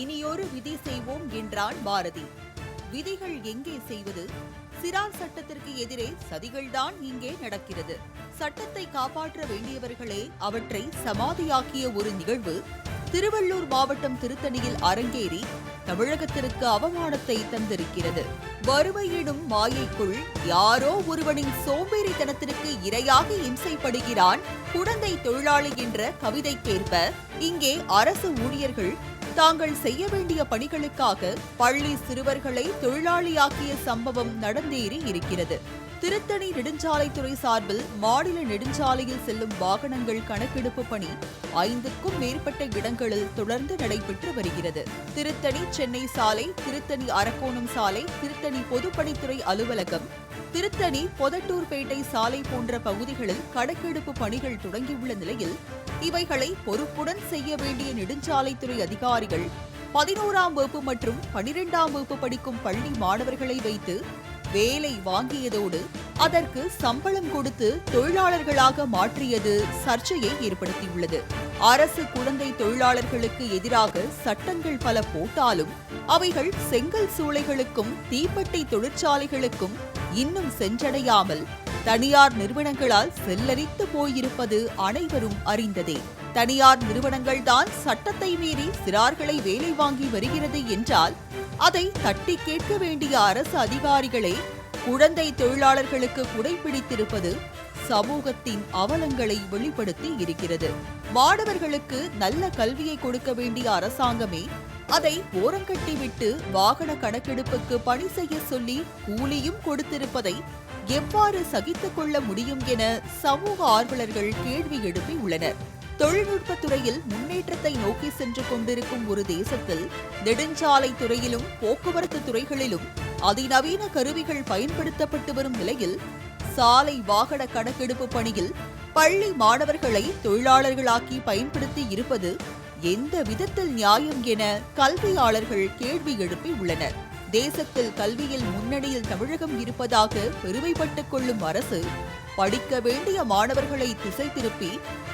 இனியொரு விதி செய்வோம் என்றான் பாரதி. விதிகள் எங்கே செய்வது? சிறார் சட்டத்திற்கு எதிரே சதிகள்தான் இங்கே நடக்கிறது. சட்டத்தை காப்பாற்ற வேண்டியவர்களே அவற்றை சமாதியாக்கிய ஒரு நிகழ்வு திருவள்ளூர் மாவட்டம் திருத்தணியில் அரங்கேறி தமிழகத்திற்கு அவமானத்தை தந்திருக்கிறது. வறுமையிடும் மாயைக்குள் யாரோ ஒருவனின் சோம்பேறித்தனத்திற்கு இரையாக இம்சைப்படுகிறான் குழந்தை தொழிலாளி என்ற கவிதைக்கேற்ப இங்கே அரசு ஊழியர்கள் தாங்கள் செய்ய வேண்டிய பணிகளுக்காக பள்ளி சிறுவர்களை தொழிலாளியாக்கிய சம்பவம் நடந்தேறி இருக்கிறது. திருத்தணி நெடுஞ்சாலைத்துறை சார்பில் மாநில நெடுஞ்சாலையில் செல்லும் வாகனங்கள் கணக்கெடுப்பு பணி ஐந்துக்கும் மேற்பட்ட இடங்களில் தொடர்ந்து நடைபெற்று வருகிறது. திருத்தணி சென்னை சாலை திருத்தணி அரக்கோணம் சாலை திருத்தணி பொதுப்பணித்துறை அலுவலகம் திருத்தணி பொதட்டூர்பேட்டை சாலை போன்ற பகுதிகளில் கணக்கெடுப்பு பணிகள் தொடங்கியுள்ள நிலையில் இவைகளை பொறுப்புடன் செய்ய வேண்டிய நெடுஞ்சாலைத்துறை அதிகாரிகள் பதினோராம் வகுப்பு மற்றும் பனிரெண்டாம் வகுப்பு படிக்கும் பள்ளி மாணவர்களை வைத்து வேலை வாங்கியதோடு அதற்கு சம்பளம் கொடுத்து தொழிலாளர்களாக மாற்றியது சர்ச்சையை ஏற்படுத்தியுள்ளது. அரசு குழந்தை தொழிலாளர்களுக்கு எதிராக சட்டங்கள் பல போட்டாலும் அவைகள் செங்கல் சூளைகளுக்கும் தீப்பெட்டி தொழிற்சாலைகளுக்கும் இன்னும் சென்றடையாமல் தனியார் நிறுவனங்களால் செல்லரித்து போயிருப்பது அனைவரும் அறிந்ததே. தனியார் நிறுவனங்கள்தான் சட்டத்தை மீறி சிறார்களை வேலை வாங்கி வருகிறது என்றால் அதை தட்டி கேட்க வேண்டிய அரசு அதிகாரிகளே குழந்தை தொழிலாளர்களுக்கு குடைபிடித்திருப்பது சமூகத்தின் அவலங்களை வெளிப்படுத்தி இருக்கிறது. மாணவர்களுக்கு நல்ல கல்வியை கொடுக்க வேண்டிய அரசாங்கமே அதை ஓரங்கட்டிவிட்டு வாகன கணக்கெடுப்புக்கு பணி செய்ய சொல்லி கூலியும் கொடுத்திருப்பதை எவ்வாறு சகித்துக் கொள்ள முடியும் என சமூக ஆர்வலர்கள் கேள்வி எழுப்பி உள்ளனர் தொழில்நுட்ப துறையில் முன்னேற்றத்தை நோக்கி சென்று கொண்டிருக்கும் ஒரு தேசத்தில் நெடுஞ்சாலை துறையிலும் போக்குவரத்து துறைகளிலும் அதிநவீன கருவிகள் பயன்படுத்தப்பட்டு வரும் நிலையில் சாலை வாகன கணக்கெடுப்பு பணியில் பள்ளி மாணவர்களை தொழிலாளர்களாக்கி பயன்படுத்தி இருப்பது எந்த விதத்தில் நியாயம் என கல்வியாளர்கள் கேள்வி எழுப்பி உள்ளனர். தேசத்தில் கல்வியில் முன்னணியில் தமிழகம் இருப்பதாக பெருமைப்பட்டுக் கொள்ளும் அரசு படிக்க வேண்டிய மாணவர்களை திசை திருப்பி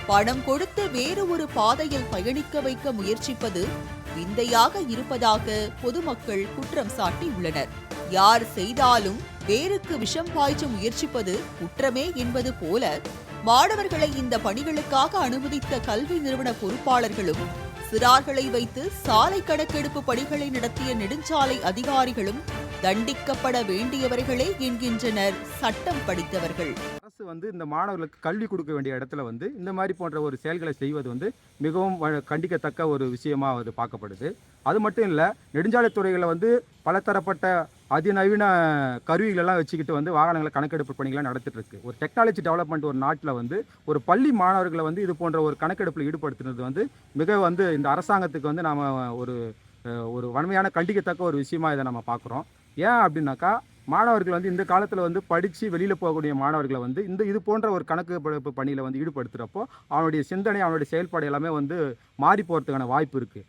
பணம் கொடுத்து வேறு ஒரு பாதையில் பயணிக்க வைக்க முயற்சிப்பது விந்தையாக இருப்பதாக பொதுமக்கள் குற்றம் சாட்டியுள்ளனர். யார் செய்தாலும் வேருக்கு விஷம் பாய்ச்ச முயற்சிப்பது குற்றமே என்பது போல மாணவர்களை இந்த பணிகளுக்காக அனுமதித்த கல்வி நிறுவன பொறுப்பாளர்களும் சிறார்களை வைத்து சாலை கணக்கெடுப்பு பணிகளை நடத்திய நெடுஞ்சாலை அதிகாரிகளும் தண்டிக்கப்பட வேண்டியவர்களே என்கின்றனர் சட்டம் படித்தவர்கள். அரசு வந்து இந்த மாணவர்களுக்கு கல்வி கொடுக்க வேண்டிய இடத்துல வந்து இந்த மாதிரி போன்ற ஒரு செயல்களை செய்வது வந்து மிகவும் கண்டிக்கத்தக்க ஒரு விஷயமா அது பார்க்கப்படுது. அது மட்டும் இல்லை நெடுஞ்சாலைத்துறைகளில் வந்து பலதரப்பட்ட அதிநவீன கருவிகளெல்லாம் வச்சுக்கிட்டு வந்து வாகனங்களை கணக்கெடுப்பு பணிகளை நடத்திட்டு இருக்கு ஒரு டெக்னாலஜி டெவலப்மெண்ட் ஒரு நாட்டில் வந்து ஒரு பள்ளி மாணவர்களை வந்து இது போன்ற ஒரு கணக்கெடுப்பில் ஈடுபடுத்துனது வந்து மிக வந்து இந்த அரசாங்கத்துக்கு வந்து நாம் ஒரு ஒரு வன்மையான கண்டிக்கத்தக்க ஒரு விஷயமா இதை நம்ம பார்க்குறோம். ஏன் அப்படின்னாக்கா மாணவர்கள் வந்து இந்த காலத்தில் வந்து படித்து வெளியில் போகக்கூடிய மாணவர்களை வந்து இந்த இது போன்ற ஒரு கணக்கு பணியில் வந்து ஈடுபடுத்துகிறப்போ அவனுடைய சிந்தனை அவனுடைய செயல்பாடு எல்லாமே வந்து மாறி போகிறதுக்கான வாய்ப்பு இருக்குது